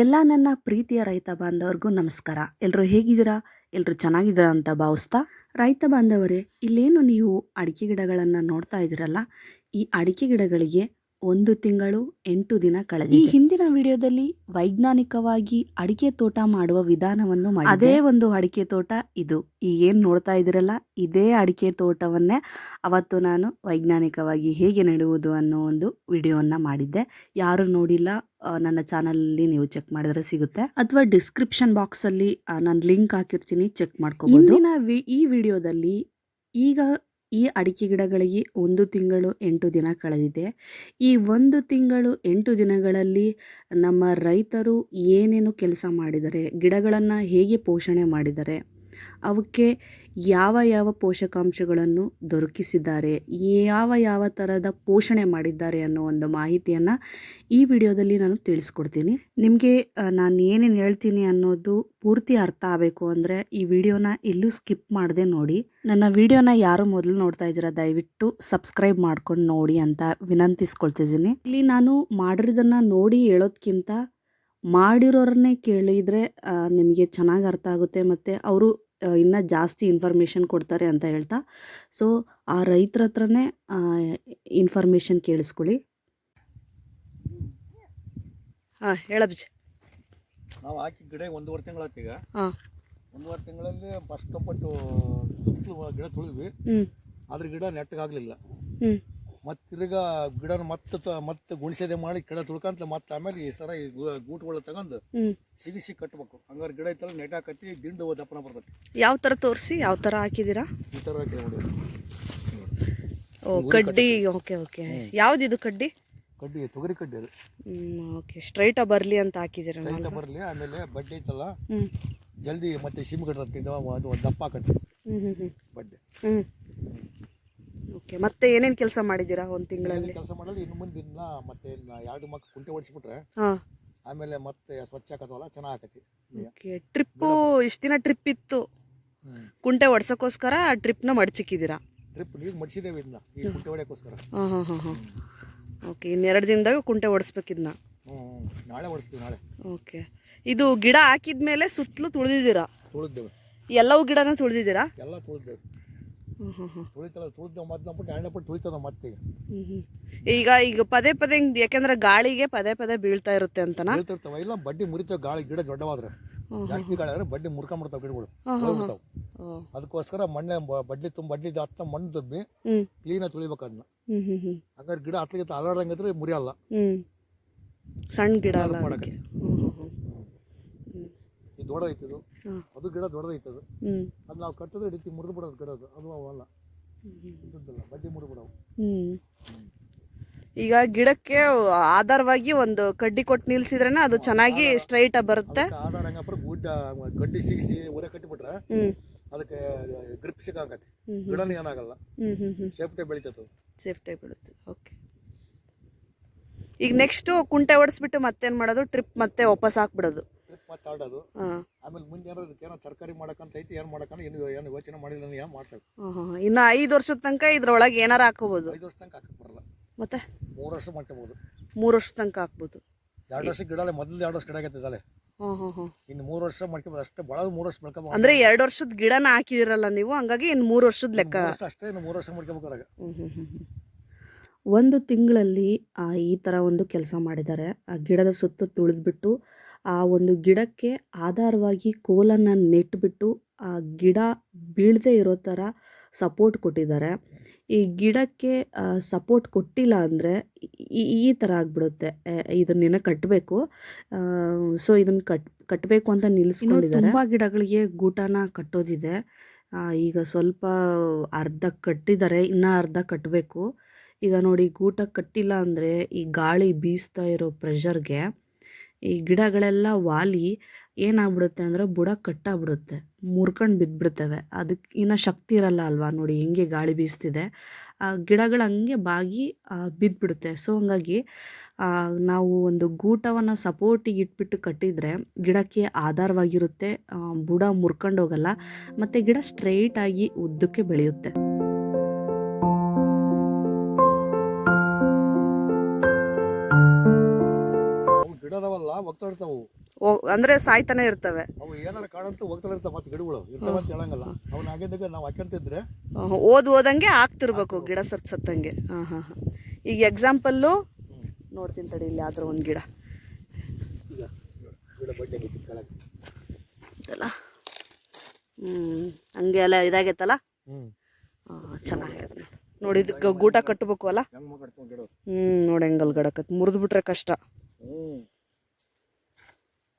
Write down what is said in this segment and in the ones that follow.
ಎಲ್ಲ ನನ್ನ ಪ್ರೀತಿಯ ರೈತ ಬಾಂಧವರಿಗೂ ನಮಸ್ಕಾರ. ಎಲ್ಲರೂ ಹೇಗಿದ್ದೀರಾ? ಎಲ್ಲರೂ ಚೆನ್ನಾಗಿದ್ದೀರಾ ಅಂತ ಭಾವಿಸ್ತಾ? ರೈತ ಬಾಂಧವರೇ, ಇಲ್ಲೇನು ನೀವು ಅಡಿಕೆ ಗಿಡಗಳನ್ನು ನೋಡ್ತಾ ಇದ್ದೀರಲ್ಲ? ಈ ಅಡಿಕೆ ಗಿಡಗಳಿಗೆ ಒಂದು ತಿಂಗಳು ಎಂಟು ದಿನ ಕಳೆದ ಈ ಹಿಂದಿನ ವಿಡಿಯೋದಲ್ಲಿ ವೈಜ್ಞಾನಿಕವಾಗಿ ಅಡಿಕೆ ತೋಟ ಮಾಡುವ ವಿಧಾನವನ್ನು ಮಾಡಿ ಅದೇ ಒಂದು ಅಡಿಕೆ ತೋಟ ಇದು. ಈಗ ಏನು ನೋಡ್ತಾ ಇದ್ದೀರಲ್ಲ ಇದೇ ಅಡಿಕೆ ತೋಟವನ್ನೇ ಅವತ್ತು ನಾನು ವೈಜ್ಞಾನಿಕವಾಗಿ ಹೇಗೆ ನೆಡುವುದು ಅನ್ನೋ ಒಂದು ವಿಡಿಯೋವನ್ನು ಮಾಡಿದ್ದೆ. ಯಾರು ನೋಡಿಲ್ಲ ನನ್ನ ಚಾನಲಲ್ಲಿ ನೀವು ಚೆಕ್ ಮಾಡಿದ್ರೆ ಸಿಗುತ್ತೆ. ಅಥವಾ ಡಿಸ್ಕ್ರಿಪ್ಷನ್ ಬಾಕ್ಸಲ್ಲಿ ನಾನು ಲಿಂಕ್ ಹಾಕಿರ್ತೀನಿ ಚೆಕ್ ಮಾಡ್ಕೋಬಹುದು ಈ ವಿಡಿಯೋದಲ್ಲಿ ಈಗ ಈ ಅಡಿಕೆ ಗಿಡಗಳಿಗೆ ಒಂದು ತಿಂಗಳು ಎಂಟು ದಿನ ಕಳೆದಿದೆ. ಈ ಒಂದು ತಿಂಗಳು ಎಂಟು ದಿನಗಳಲ್ಲಿ ನಮ್ಮ ರೈತರು ಏನೇನು ಕೆಲಸ ಮಾಡಿದ್ದಾರೆ ಗಿಡಗಳನ್ನು ಹೇಗೆ ಪೋಷಣೆ ಮಾಡಿದ್ದಾರೆ ಅವಕ್ಕೆ ಯಾವ ಯಾವ ಪೋಷಕಾಂಶಗಳನ್ನು ದೊರಕಿಸಿದ್ದಾರೆ, ಯಾವ ಯಾವ ಥರದ ಪೋಷಣೆ ಮಾಡಿದ್ದಾರೆ ಅನ್ನೋ ಒಂದು ಮಾಹಿತಿಯನ್ನು ಈ ವಿಡಿಯೋದಲ್ಲಿ ನಾನು ತಿಳಿಸ್ಕೊಡ್ತೀನಿ. ನಿಮಗೆ ನಾನು ಏನೇನು ಹೇಳ್ತೀನಿ ಅನ್ನೋದು ಪೂರ್ತಿ ಅರ್ಥ ಆಗಬೇಕು ಅಂದರೆ ಈ ವಿಡಿಯೋನ ಎಲ್ಲೂ ಸ್ಕಿಪ್ ಮಾಡದೆ ನೋಡಿ. ನನ್ನ ವಿಡಿಯೋನ ಯಾರು ಮೊದಲು ನೋಡ್ತಾ ಇದ್ದೀರಾ, ದಯವಿಟ್ಟು ಸಬ್ಸ್ಕ್ರೈಬ್ ಮಾಡ್ಕೊಂಡು ನೋಡಿ ಅಂತ ವಿನಂತಿಸ್ಕೊಳ್ತಿದ್ದೀನಿ. ಇಲ್ಲಿ ನಾನು ಮಾಡಿರೋದನ್ನು ನೋಡಿ ಹೇಳೋದಕ್ಕಿಂತ ಮಾಡಿರೋರನ್ನೇ ಕೇಳಿದರೆ ನಿಮಗೆ ಚೆನ್ನಾಗಿ ಅರ್ಥ ಆಗುತ್ತೆ. ಮತ್ತು ಅವರು ಇನ್ನೂ ಜಾಸ್ತಿ ಇನ್ಫಾರ್ಮೇಷನ್ ಕೊಡ್ತಾರೆ ಅಂತ ಹೇಳ್ತಾ. ಸೊ ಆ ರೈತರ ಹತ್ರನೇ ಇನ್ಫಾರ್ಮೇಷನ್ ಕೇಳಿಸ್ಕೊಳ್ಳಿ. ಹಾಂ ಹೇಳಬ್ಜ ನಾವು ಹಾಕಿ ಗಿಡ ಒಂದೂವರೆ ತಿಂಗಳಾಯ್ತು ಈಗ. ಹಾಂ. ಒಂದೂವರೆ ತಿಂಗಳಲ್ಲಿ ಫಸ್ಟ್ ಒಪ್ಪಟ್ಟು ಸುತ್ತಲೂ ಗಿಡ ತುಳಿದ್ವಿ. ಆದ್ರೆ ಅದ್ರ ಗಿಡ ನೆಟ್ಟಗಾಗಲಿಲ್ಲ ಹ್ಞೂ ಮತ್ತೆ ತಿರ್ಗಾ ಗಿಡನ ಮತ್ತೆ ತ- ಮತ್ತೆ ಗುಣಿಸದೆ ಮಾಡಿ ಗಿಡ ತುಳ್ಕಂತ ಮತ್ತೆ ಆಮೇಲೆ ಈ ಸರ ಈ ಗು- ಗೂಟುಗಳು ತಗೊಂಡು ಸಿಗಿಸಿ ಕಟ್ಟಬೇಕು ಹಂಗಾರೆ ಗಿಡ ಐತಲ್ಲ ನೆಟ್ ಹಾಕತಿ ದಿಂಡು ದಪ್ಪನ ಬರ್ತೈತಿ. ಯಾವ ಥರ ತೋರಿಸಿ ಯಾವ ಥರ ಹಾಕಿದ್ದೀರಾ ಈ ಥರ ಹಾಕಿ ನೋಡಿ. ಓ ಕಡ್ಡಿ ಓಕೆ ಓಕೆ. ಯಾವ್ದಿದು ಕಡ್ಡಿ? ಕಡ್ಡಿ ತೊಗರಿ ಕಡ್ಡಿ ಅದು. ಓಕೆ. ಸ್ಟ್ರೈಟಾಗಿ ಬರಲಿ ಅಂತ ಹಾಕಿದ್ದೀರಾ ಸ್ಟ್ರೈಟ್ ಬರಲಿ ಆಮೇಲೆ ಬಡ್ಡೆ ಐತಲ್ಲ ಹ್ಞೂ ಜಲ್ದಿ ಮತ್ತೆ ಸಿಮ್ ಗಿಡ ಅದು ಒಂದು ದಪ್ಪ ಹಾಕತ್ತೆ ಹ್ಞೂ ಬಡ್ಡೆ. ಹ್ಞೂ ಓಕೆ ಮತ್ತೆ ಏನೇನು ಕೆಲಸ ಮಾಡಿದ್ದೀರಾ ಒಂದು ತಿಂಗಳಲ್ಲಿ? ಕೆಲಸ ಮಾಡಲ್ಲ ಇನ್ನು ಮುಂದೆ ಇನ್ನ ಮತ್ತೆ ಇನ್ನ ಎರಡು ಮಕ್ಕ ಕುಂಟೆ ಓಡಿಸ್ಬಿಟ್ರೆ ಹಾಂ. ಆಮೇಲೆ ಮತ್ತೆ ಸ್ವಚ್ಛ ಆಗತ್ತಲ್ಲ ಚೆನ್ನಾಗಿ ಆಕತಿ ಓಕೆ ಟ್ರಿಪ್ಪು ಇಷ್ಟು ದಿನ ಟ್ರಿಪ್ ಇತ್ತು. ಕುಂಟೆ ಒಡ್ಸೋಕ್ಕೋಸ್ಕರ ಟ್ರಿಪ್ನ ಮಡ್ಚಿಕ್ಕಿದ್ದೀರಾ? ಟ್ರಿಪ್ ನೀರು ಮಡಿಸಿದ್ದೇವೆ ಇದನ್ನ ಈ ಕುಂಟೆ ಹೊಡ್ಯಕ್ಕೋಸ್ಕರ ಹಾಂ ಹಾಂ ಹಾಂ ಹಾಂ. ಓಕೆ ಇನ್ನೆರಡು ದಿನದಾಗ ಕುಂಟೆ ಓಡಿಸ್ಬೇಕು ಹ್ಞೂ. ನಾಳೆ ಹೊಡಿಸ್ತೀವಿ ನಾಳೆ. ಓಕೆ ಇದು ಗಿಡ ಹಾಕಿದ್ಮೇಲೆ ಸುತ್ತಲೂ ತುಳಿದಿದ್ದೀರಾ? ತುಳಿದ್ದೇವೆ ಎಲ್ಲವೂ ಗಿಡನ ತುಳಿದಿದ್ದೀರಾ? ಎಲ್ಲ ತುಳಿದ್ದೇವೆ ತುಳಿತಲ್ಲ ಪಟ್ಟು ತುಳಿತದ ಮತ್ತೆ ಈಗ. ಈಗ ಪದೇ ಪದೇ ಹಿಂಗ್ ಯಾಕೆಂದ್ರೆ ಗಾಳಿಗೆ ಪದೇ ಪದೇ ಬೀಳ್ತಾ ಇರುತ್ತೆ ಅಂತ ಬೀಳ್ತಿರ್ತಾವ ಇಲ್ಲ ಬಡ್ಡಿ ಮುರಿತಾವ ಗಾಳಿ ಗಿಡ ದೊಡ್ಡವಾದ್ರೆ. ಜಾಸ್ತಿ ಗಾಳಿ ಆದ್ರೆ ಬಡ್ಡಿ ಮುರ್ಕೊಂಡ್ಬಿಡ್ತಾವ ಗಿಡಗಳು ಹೋಗ್ಬಿಡ್ತಾವ. ಅದಕ್ಕೋಸ್ಕರ ಮಣ್ಣೆ ಬಡ್ಡಿ ತುಂಬ ಬಡ್ಡಿ ಹತ್ತ ಮಣ್ಣು ತುಂಬಿ ಕ್ಲೀನ್ ಆಗಿ ತುಳಿಬೇಕು ಅದನ್ನ ಹಂಗಾರೆ ಗಿಡ ಹತ್ತಲಿಕ್ಕೆ ಅಲಾಡಂಗಿದ್ರೆ ಮುರಿಯಲ್ಲ. ಸಣ್ಣ ಗಿಡ ಮಾಡಕ್ಕೆ. ಇದು ದೊಡ್ಡದೈತಿ ಇದು. ಹಾಂ ಅದು ಗಿಡ ದೊಡ್ಡದೈತೆ ಅದು ಅದು ನಾವು ಕಟ್ಟಿದ್ರೆ ಹಿಡಿತಿ ಮುರಿದು ಬಿಡೋದು ಗಿಡ ಅದು ಅದು ಅವಲ್ಲ ಇದ್ದದ್ದಲ್ಲ ಬಡ್ಡಿ ಮುರಿದು ಬಿಡವು. ಈಗ ಗಿಡಕ್ಕೆ ಆಧಾರವಾಗಿ ಒಂದು ಕಡ್ಡಿ ಕೊಟ್ಟು ನಿಲ್ಸಿದ್ರೇನೆ ಅದು ಚೆನ್ನಾಗಿ ಸ್ಟ್ರೈಟ್ ಆಗಿ ಬರುತ್ತೆ. ಆಧಾರ ಹಂಗಪ್ಪ ಗುಡ್ಡ ಕಡ್ಡಿ ಸಿಗಿಸಿ ಒರೆ ಕಟ್ಟಿಬಿಟ್ರೆ ಅದಕ್ಕೆ ಗ್ರಿಪ್ ಸಿಕ್ಕಾಗತ್ತೆ. ಗಿಡನೂ ಏನಾಗಲ್ಲ. ಸೇಫ್ಟಿ ಬೆಳಿತೈತೆ ಸೇಫ್ಟಿ ಬೀಳುತ್ತೆ. ಓಕೆ ಈಗ ನೆಕ್ಸ್ಟ್ ಕುಂಟೆ ಹೊಡೆಸ್ಬಿಟ್ಟು ಮತ್ತೇನು ಮಾಡೋದು? ಟ್ರಿಪ್ ಮತ್ತೆ ವಾಪಸ್ ಹಾಕ್ಬಿಡೋದು. ಮತ್ತೆ ಆಡೋದು. ಆಮೇಲೆ ಮುಂದೆ ಏನಾದ್ರು ಅದಕ್ಕೇನೋ ಏನೋ ತರಕಾರಿ ಮಾಡಕಂತ ಐತಿ ಏನು ಮಾಡಕ್ಕಂತ ಏನು ಏನು ಯೋಚನೆ ಮಾಡಿಲ್ಲ ಏನು ಮಾಡ್ತೇವೆ? ಇನ್ನು ಐದು ವರ್ಷದ ತನಕ ಇದ್ರೊಳಗೆ ಏನಾರ ಹಾಕೋಬೋದು? ಐದು ವರ್ಷ ತನಕ ಹಾಕಕ್ಕೆ ಬರಲ್ಲ. ಮತ್ತೆ? ಮೂರು ವರ್ಷ ಮಾಡ್ಕೋಬೋದು. ಮೂರು ವರ್ಷ ತನಕ ಹಾಕ್ಬೋದು. ಎರಡು ವರ್ಷ ಗಿಡ ಮೊದಲು ಎರಡು ವರ್ಷ ಗಿಡ ಆಗತ್ತಿದ್ದಾಳೆ ಇನ್ನು ಮೂರು ವರ್ಷ ಮಾಡ್ಕೋಬೋದು ಅಷ್ಟೇ ಭಾಳ ಮೂರು ವರ್ಷ ಮಾಡ್ಕೋಬೋದು ಅಂದ್ರೆ ಎರಡು ವರ್ಷದ ಗಿಡನ ಹಾಕಿದಿರಲ್ಲ ನೀವು ಹಂಗಾಗಿ ಇನ್ನು ಮೂರು ವರ್ಷದ ಲೆಕ್ಕ. ಅಷ್ಟೇ ಇನ್ನು ಮೂರು ವರ್ಷ ಮಾಡ್ಕೋಬೇಕಾದಾಗ ಒಂದು ತಿಂಗಳಲ್ಲಿ ಆ, ಈ ಥರ ಒಂದು ಕೆಲಸ ಮಾಡಿದ್ದಾರೆ. ಆ ಗಿಡದ ಸುತ್ತ ತುಳಿದ್ಬಿಟ್ಟು ಆ ಒಂದು ಗಿಡಕ್ಕೆ ಆಧಾರವಾಗಿ ಕೋಲನ್ನು ನೆಟ್ಬಿಟ್ಟು ಆ ಗಿಡ ಬೀಳದೆ ಇರೋ ಥರ ಸಪೋರ್ಟ್ ಕೊಟ್ಟಿದ್ದಾರೆ. ಈ ಗಿಡಕ್ಕೆ ಸಪೋರ್ಟ್ ಕೊಟ್ಟಿಲ್ಲ ಅಂದರೆ ಈ ಥರ ಆಗಿಬಿಡುತ್ತೆ. ಇದನ್ನೇನೋ ಕಟ್ಟಬೇಕು ಸೊ ಇದನ್ನು ಕಟ್ ಕಟ್ಟಬೇಕು ಅಂತ ನಿಲ್ಲಿಸ್ಕೊಂಡಿದ್ದಾರೆ ತುಂಬ ಗಿಡಗಳಿಗೆ ಗೂಟನ ಕಟ್ಟೋದಿದೆ. ಈಗ ಸ್ವಲ್ಪ ಅರ್ಧ ಕಟ್ಟಿದ್ದಾರೆ. ಇನ್ನೂ ಅರ್ಧ ಕಟ್ಟಬೇಕು ಈಗ ನೋಡಿ ಗೂಟ ಕಟ್ಟಿಲ್ಲ ಅಂದರೆ ಈ ಗಾಳಿ ಬೀಸ್ತಾ ಇರೋ ಪ್ರೆಷರ್ಗೆ ಈ ಗಿಡಗಳೆಲ್ಲ ವಾಲಿ ಏನಾಗ್ಬಿಡುತ್ತೆ ಅಂದರೆ ಬುಡ ಕಟ್ಟಾಗ್ಬಿಡುತ್ತೆ, ಮುರ್ಕೊಂಡು ಬಿದ್ದುಬಿಡ್ತವೆ ಅದಕ್ಕೆ ಇನ್ನೂ ಶಕ್ತಿ ಇರಲ್ಲ ಅಲ್ವಾ ನೋಡಿ ಹೆಂಗೆ ಗಾಳಿ ಬೀಸ್ತಿದೆ. ಆ ಗಿಡಗಳು ಹಂಗೆ ಬಾಗಿ ಬಿದ್ದುಬಿಡುತ್ತೆ ಸೊ ಹಂಗಾಗಿ ನಾವು ಒಂದು ಗೂಟವನ್ನು ಸಪೋರ್ಟಿಗೆ ಇಟ್ಬಿಟ್ಟು ಕಟ್ಟಿದರೆ ಗಿಡಕ್ಕೆ ಆಧಾರವಾಗಿರುತ್ತೆ. ಬುಡ ಮುರ್ಕೊಂಡು ಹೋಗಲ್ಲ, ಮತ್ತು ಗಿಡ ಸ್ಟ್ರೈಟಾಗಿ ಉದ್ದಕ್ಕೆ ಬೆಳೆಯುತ್ತೆ. ಇರ್ತಾವಲ್ಲ ಹೋಗ್ತಾ ಇರ್ತಾವು. ಓ ಅಂದರೆ ಸಾಯ್ತಾನೆ ಇರ್ತವೆ. ಅವು ಏನಾರ ಕಾಣಂತ ಹೋಗ್ತಾ ಇರ್ತಾವ ಮತ್ತೆ ಗಿಡಗಳು ಇರ್ತಾವ ಅಂತ ಹೇಳಂಗಲ್ಲ. ಅವನ್ನ ಆಗಿದ್ದಾಗ ನಾವು ಹಾಕ್ಯಂತಿದ್ರೆ ಓದ್ ಓದಂಗೆ ಆಗ್ತಿರ್ಬೇಕು ಗಿಡ ಸತ್ ಸತ್ತಂಗೆ. ಹಾಂ ಹಾಂ ಹಾಂ. ಈಗ ಎಕ್ಸಾಂಪಲ್ಲು ನೋಡ್ತೀನಿ ತಡಿ ಇಲ್ಲಿ ಆದ್ರೆ ಒಂದು ಗಿಡ. ಇದಲ್ಲ? ಹ್ಞೂ ಹಂಗೆ ಎಲ್ಲ ಇದಾಗೈತಲ್ಲ? ಹ್ಞೂ ಚೆನ್ನಾಗೈತೆ ನೋಡಿ. ಇದಕ್ಕೆ ಗೂಟ ಕಟ್ಟಬೇಕು ಅಲ್ಲ? ಹ್ಮ್ ಹ್ಞೂ ನೋಡಿ ಹೆಂಗಲ್ ಗಡಕತ್ ಮುರಿದ್ಬಿಟ್ರೆ ಕಷ್ಟ. ಕಷ್ಟ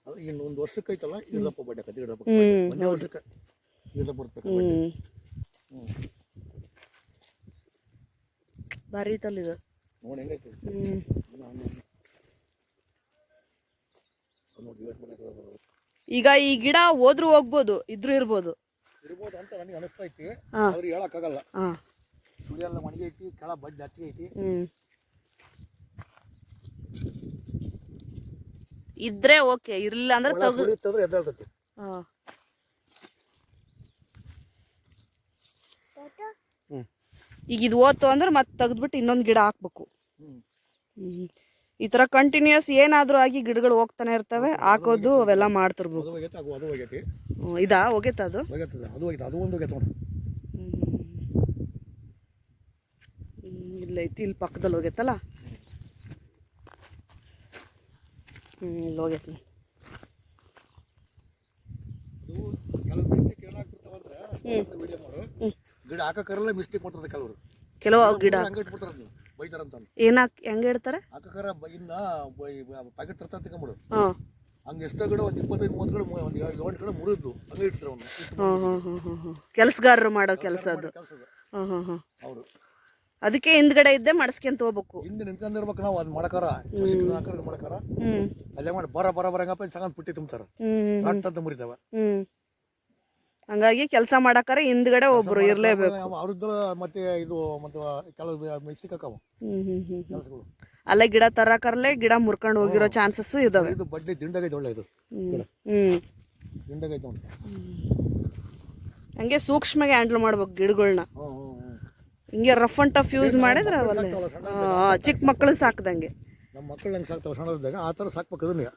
ಹ್ಞೂ ಅದು ಇನ್ನು ಒಂದು ವರ್ಷಕ್ಕೆ ಐತಲ್ಲ ಇರ್ದಪ್ಪ ಬಡ್ಡೆ ಕತ್ತಿ ಇರ್ದಪ್ಪ ಹ್ಞೂ ಒಂದೇ ವರ್ಷಕ್ಕೆ ಇರ್ದಪ್ಪ ಬರ್ಬೇಕು ಭಾರಿ ಐತಲ್ಲ ಇದು. ನೋಡಿ ಹೆಂಗೈತಿ. ಈಗ ಈ ಗಿಡ ಹೋದ್ರೂ ಹೋಗ್ಬೋದು ಇದ್ರು ಇರ್ಬೋದು. ಇರ್ಬೋದು ಅಂತ ನನಗೆ ಅನಿಸ್ತಾ ಐತಿ ಹಾಂ. ಅವ್ರಿಗೆ ಹೇಳಕ್ಕಾಗಲ್ಲ. ಹಾಂ. ಸುಳಿಯೆಲ್ಲ ಒಣಗೈತಿ ಕೆಳ ಬಡ್ಡಿ ಹಚ್ಚಿಗೆ ಐತಿ. ಇದ್ರೆ ಓಕೆ ಇರಲಿಲ್ಲ ಅಂದ್ರೆ ತೆಗ್ದು ಈಗ ಇದು ಓದ್ತು ಅಂದ್ರೆ ಮತ್ತೆ ತೆಗೆದ್ಬಿಟ್ಟು ಇನ್ನೊಂದು ಗಿಡ ಹಾಕ್ಬೇಕು. ಈ ತರ ಕಂಟಿನ್ಯೂಸ್ ಏನಾದರೂ ಆಗಿ ಗಿಡಗಳು ಹೋಗ್ತಾನೆ ಇರ್ತವೆ ಹಾಕೋದು ಅವೆಲ್ಲ ಮಾಡ್ತಿರ್ಬೋದು ಅದು ಹೋಗೈತೆ ಅದು ಅದು ಇದಾ? ಹೋಗೈತ ಅದು? ಹೋಗೈತದ ಅದು ಹೋಗೈತೆ ಅದು ಒಂದು ಹೋಗೈತೆ ನೋಡಿ. ಇಲ್ಲ ಇಲ್ಲಿ ಪಕ್ಕದಲ್ಲಿ ಹೋಗೈತಲ್ಲ ಹ್ಞೂ ಇಲ್ಲಿ ಹೋಗೈತಿ. ಗಿಡ ಹಾಕಕರಲ್ಲ ಮಿಸ್ಟೇಕ್ ಮಾಡ್ತಾರೆ ಕೆಲವರು. ಕೆಲವು ಗಿಡ. ಹಂಗೆ ಇಟ್ಬಿಡ್ತಾರ ನೀವು ಬೈತಾರಂತ ಏನಾಕ್ ಹೆಂಗೆ ಇನ್ನ ಪ್ಯಾಕೆಟ್ ಎಷ್ಟೋ ಗಿಡ ಒಂದು ಇಪ್ಪತ್ತೈದು ಮೂವತ್ತು ಗಿಡ ಒಂದು ಏಳು ಗಿಡ ಮುರಿದು ಹಂಗೆ ಇಟ್ಟಿರ್ತಾರೆ ಅವನು. ಹಾಂ ಹಾಂ ಹಾಂ ಹಾಂ ಹಾಂ ಕೆಲಸಗಾರರು ಮಾಡೋ ಕೆಲಸ ಅದು. ಹಾಂ ಹಾಂ ಹಾಂ ಅವರು ಅದಕ್ಕೆ ಹಿಂದ್ಗಡೆ ಇದ್ದೆ ಮಾಡಿಸ್ಕೊಂತ ಹೋಗ್ಬೇಕು. ಹಿಂದೆ ನಿಂತ್ಕೊಂಡಿರ್ಬೇಕು ನಾವು ಅದ್ ಮಾಡಕಾರ. ಮಾಡಕಾರ ಹ್ಞೂ ಅಲ್ಲೇ ಮಾಡಿ ಬರ ಬರ ಬರ ಹೆಂಗಪ್ಪ ತಗೊಂಡ್ ಪುಟ್ಟಿ ತುಂಬ್ತಾರ. ಹ್ಮ್ ರಟ್ ಅಂತ ಮುರಿತಾವ. ಹ್ಞೂ ಹಂಗಾಗಿ ಕೆಲಸ ಮಾಡಕ್ಕಾರ ಹಿಂದ್ಗಡೆ ಒಬ್ರು ಇರಲೇಬೇಕು. ಅವ್ರದ್ದು ಮತ್ತೆ ಇದು ಮತ್ತೆ ಕೆಲವು ಮಿಸ್ಟೇಕ್ ಹ್ಞೂ ಹ್ಞೂ ಕೆಲಸಗಳು. ಅಲ್ಲೇ ಗಿಡ ತರಕರ್ಲೆ ಗಿಡ ಮುರ್ಕೊಂಡು ಹೋಗಿರೋ ಚಾನ್ಸಸ್ ಇದಾವೆ. ಇದು ಬಡ್ಡಿ ದಿಂಡಗೈತೆ ಒಳ್ಳೆ ಇದು. ಗಿಡ. ಹ್ಮ್. ದಿಂಡಗೈತೆ ನೋಡಿ ಹಂಗೆ ಸೂಕ್ಷ್ಮಗೆ ಹ್ಯಾಂಡಲ್ ಮಾಡ್ಬೇಕು ಗಿಡಗಳನ್ನ ಹ್ಞೂ ಹ್ಞೂ ಹ್ಞೂ ಹಿಂಗೆ ರಫ್ ಅಂಡ್ ಟಫ್ ಯೂಸ್ ಮಾಡಿದ್ರೆ ಚಿಕ್ಕ ಮಕ್ಕಳು ಸಾಕ್ದಂಗೆ. ನಮ್ಮ ಮಕ್ಕಳು ಹೆಂಗೆ ಸಾಕ್ತಾವ ಸಣ್ಣದಾಗ ಆ ಥರ ಸಾಕ್ಬೇಕು ಅದನ್ನ.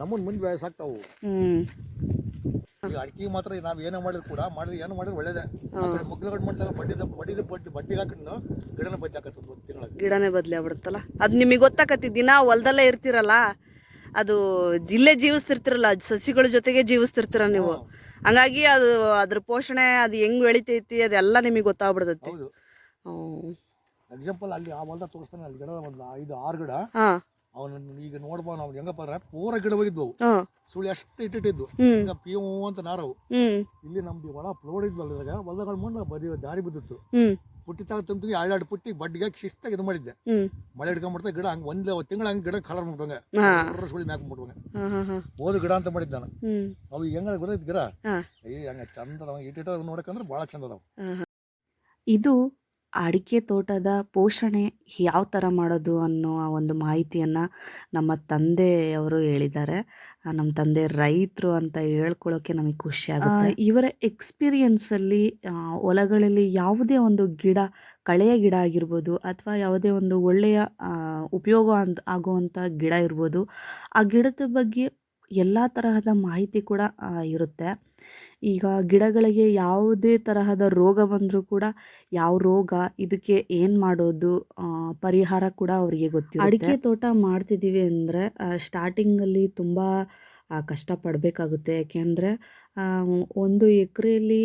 ನಮ್ಮನ್ನ ಮುಂದೆ ಸಾಕ್ತಾವು. ಈಗ ಅಡಿಕೆ ಮಾತ್ರ ನಾವು ಏನೇ ಮಾಡಿದ್ರು ಕೂಡ ಮಾಡಿದ್ರೆ ಏನು ಮಾಡಿದ್ರೆ ಒಳ್ಳೇದೇ. ಮಗ್ಳುಗಳು ಮಾಡ್ತಾರೆ ಬಡ್ಡಿದ ಬಡ್ಡಿದ ಬಡ್ಡಿ ಬಡ್ಡಿಗೆ ಹಾಕೊಂಡು ಗಿಡನ ಬಡ್ಡಿ ಹಾಕತ್ತದ ತಿಂಗಳ ಗಿಡನೇ ಬದಲಿ ಆಗ್ಬಿಡುತ್ತಲ್ಲ? ಅದು ನಿಮಗೆ ಗೊತ್ತಾಕತಿ ದಿನ ಹೊಲ್ದಲ್ಲೇ ಇರ್ತಿರಲ್ಲ ಅದು ಇಲ್ಲೇ ಜೀವಿಸ್ತಿರ್ತಿರಲ್ಲ ಸಸಿಗಳ ಜೊತೆಗೆ ಜೀವಿಸ್ತಿರ್ತೀರ ನೀವು. ಹಂಗಾಗಿ ಅದು ಅದ್ರ ಪೋಷಣೆ ಅದು ಹೆಂಗ್ ಬೆಳಿತೈತಿ ಅದೆಲ್ಲ ನಿಮಗೆ ಗೊತ್ತಾಗ್ಬಿಡ್ತೈತಿ. ಹೌದು. ಎಕ್ಸಾಂಪಲ್ ಅಲ್ಲಿ ಆ ಹೊಲ್ದಾಗ ತೋರಿಸ್ತಾನೆ ಅಲ್ಲಿ ಗಿಡ ಒಂದು ಐದು ಆರು ಗಿಡ. ಅವನ ಈಗ ನೋಡ್ಬೋ ನಾವು ಹೆಂಗಪ್ಪ ಅಂದ್ರೆ ಪೂರ ಗಿಡ ಹೋಗಿದ್ವು ಸುಳಿ ಅಷ್ಟು ಇಟ್ಟಿಟ್ಟಿದ್ವು. ಹಿಂಗ ಪಿಯು ಅಂತ ನಾರವು. ಇಲ್ಲಿ ನಮ್ದು ಒಳ ಫ್ಲೋಡ್ ಇದ್ವಲ್ಲ ಇದ್ರಾಗ ಹೊಲ್ದಗಳ ಮುಂದೆ ಬರೀ ದಾರಿ ಬಿದ್ದಿತ್ತು. ಪುಟ್ಟಿ ತಾಗ ತುಂಬ ತುಂಬಿ ಎರಡು ಪುಟ್ಟಿ ಬಡ್ಡಿಗೆ ಹಾಕಿ ಶಿಸ್ತಾಗಿ ಇದು ಮಾಡಿದ್ದೆ. ಮಳೆ ಹಿಡ್ಕೊಂಡ್ಬಿಡ್ತಾ ಗಿಡ ಹಂಗೆ ಒಂದು ತಿಂಗಳ ಹಂಗೆ ಗಿಡ ಕಲರ್ ಮಾಡ್ಬಿಟ್ಟಂಗೆ ಹಾಂ. ಸುಳಿ ಮ್ಯಾಕ್ ಹಾಂ ಓದು ಗಿಡ ಅಂತ ಮಾಡಿದ್ದ ನಾನು. ಅವು ಹೆಂಗ ಗೊತ್ತೈತಿ ಗಿಡ? ಏ ಹಂಗ ಚಂದ ಅದಾವ ಇಟ್ಟಿಟ್ಟ ನೋಡಕಂದ್ರೆ ಭಾಳ ಚಂದ ಅದಾವ ಇದು ಅಡಿಕೆ ತೋಟದ ಪೋಷಣೆ ಯಾವ ಥರ ಮಾಡೋದು ಅನ್ನೋ ಆ ಒಂದು ಮಾಹಿತಿಯನ್ನು ನಮ್ಮ ತಂದೆಯವರು ಹೇಳಿದ್ದಾರೆ. ನಮ್ಮ ತಂದೆ ರೈತರು ಅಂತ ಹೇಳ್ಕೊಳ್ಳೋಕೆ ನಮಗೆ ಖುಷಿ ಆಗುತ್ತೆ. ಇವರ ಎಕ್ಸ್ಪೀರಿಯನ್ಸಲ್ಲಿ ಹೊಲಗಳಲ್ಲಿ ಯಾವುದೇ ಒಂದು ಗಿಡ ಕಳೆಯ ಗಿಡ ಆಗಿರ್ಬೋದು ಅಥವಾ ಯಾವುದೇ ಒಂದು ಒಳ್ಳೆಯ ಉಪಯೋಗ ಅಂತ ಆಗುವಂಥ ಗಿಡ ಇರ್ಬೋದು ಆ ಗಿಡದ ಬಗ್ಗೆ ಎಲ್ಲ ತರಹದ ಮಾಹಿತಿ ಕೂಡ ಇರುತ್ತೆ. ಈಗ ಗಿಡಗಳಿಗೆ ಯಾವುದೇ ತರಹದ ರೋಗ ಬಂದರೂ ಕೂಡ ಯಾವ ರೋಗ, ಇದಕ್ಕೆ ಏನು ಮಾಡೋದು ಪರಿಹಾರ ಕೂಡ ಅವರಿಗೆ ಗೊತ್ತಿರುತ್ತೆ. ಅಡಿಕೆ ತೋಟ ಮಾಡ್ತಿದ್ದೀವಿ ಅಂದರೆ ಸ್ಟಾರ್ಟಿಂಗಲ್ಲಿ ತುಂಬ ಕಷ್ಟಪಡಬೇಕಾಗುತ್ತೆ. ಯಾಕೆಂದರೆ ಒಂದು ಎಕರೆಯಲ್ಲಿ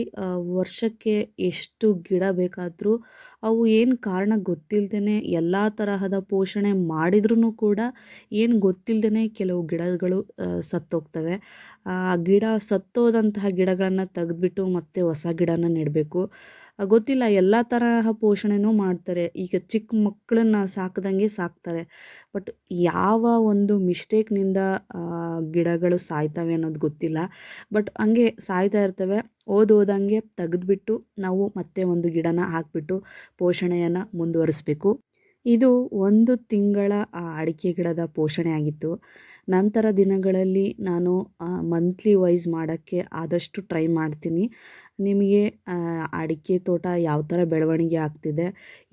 ವರ್ಷಕ್ಕೆ ಎಷ್ಟು ಗಿಡ ಬೇಕಾದರೂ ಅವು ಏನು ಕಾರಣ ಗೊತ್ತಿಲ್ಲದೇ ಎಲ್ಲ ತರಹದ ಪೋಷಣೆ ಮಾಡಿದ್ರೂ ಕೂಡ ಏನು ಗೊತ್ತಿಲ್ಲದೇ ಕೆಲವು ಗಿಡಗಳು ಸತ್ತೋಗ್ತವೆ. ಆ ಗಿಡ ಸತ್ತೋದಂತಹ ಗಿಡಗಳನ್ನು ತೆಗೆದ್ಬಿಟ್ಟು ಮತ್ತೆ ಹೊಸ ಗಿಡನ ನೆಡಬೇಕು. ಗೊತ್ತಿಲ್ಲ, ಎಲ್ಲ ತರಹ ಪೋಷಣೆನೂ ಮಾಡ್ತಾರೆ. ಈಗ ಚಿಕ್ಕ ಮಕ್ಕಳನ್ನ ಸಾಕ್ದಂಗೆ ಸಾಕ್ತಾರೆ. ಬಟ್ ಯಾವ ಒಂದು ಮಿಸ್ಟೇಕ್ನಿಂದ ಗಿಡಗಳು ಸಾಯ್ತವೆ ಅನ್ನೋದು ಗೊತ್ತಿಲ್ಲ. ಬಟ್ ಹಂಗೆ ಸಾಯ್ತಾ ಇರ್ತವೆ. ಓದೋದಂಗೆ ತೆಗೆದುಬಿಟ್ಟು ನಾವು ಮತ್ತೆ ಒಂದು ಗಿಡನ ಹಾಕ್ಬಿಟ್ಟು ಪೋಷಣೆಯನ್ನು ಮುಂದುವರಿಸಬೇಕು. ಇದು ಒಂದು ತಿಂಗಳ ಅಡಿಕೆ ಗಿಡದ ಪೋಷಣೆ ಆಗಿತ್ತು. ನಂತರ ದಿನಗಳಲ್ಲಿ ನಾನು ಮಂತ್ಲಿ ವೈಸ್ ಮಾಡೋಕ್ಕೆ ಆದಷ್ಟು ಟ್ರೈ ಮಾಡ್ತೀನಿ. ನಿಮಗೆ ಅಡಿಕೆ ತೋಟ ಯಾವ ಥರ ಬೆಳವಣಿಗೆ ಆಗ್ತಿದೆ,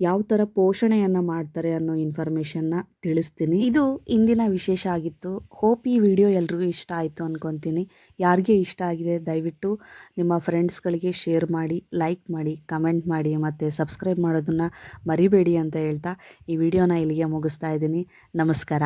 ಯಾವ ಥರ ಪೋಷಣೆಯನ್ನು ಮಾಡ್ತಾರೆ ಅನ್ನೋ ಇನ್ಫಾರ್ಮೇಷನ್ನ ತಿಳಿಸ್ತೀನಿ. ಇದು ಇಂದಿನ ವಿಶೇಷ ಆಗಿತ್ತು. ಹೋಪ್ ಈ ವಿಡಿಯೋ ಎಲ್ರಿಗೂ ಇಷ್ಟ ಆಯಿತು ಅಂದ್ಕೊತೀನಿ ಯಾರಿಗೆ ಇಷ್ಟ ಆಗಿದೆ ದಯವಿಟ್ಟು ನಿಮ್ಮ ಫ್ರೆಂಡ್ಸ್ಗಳಿಗೆ ಶೇರ್ ಮಾಡಿ ಲೈಕ್ ಮಾಡಿ ಕಮೆಂಟ್ ಮಾಡಿ, ಮತ್ತು ಸಬ್ಸ್ಕ್ರೈಬ್ ಮಾಡೋದನ್ನು ಮರಿಬೇಡಿ ಅಂತ ಹೇಳ್ತಾ ಈ ವಿಡಿಯೋನ ಇಲ್ಲಿಗೆ ಮುಗಿಸ್ತಾ ಇದ್ದೀನಿ. ನಮಸ್ಕಾರ.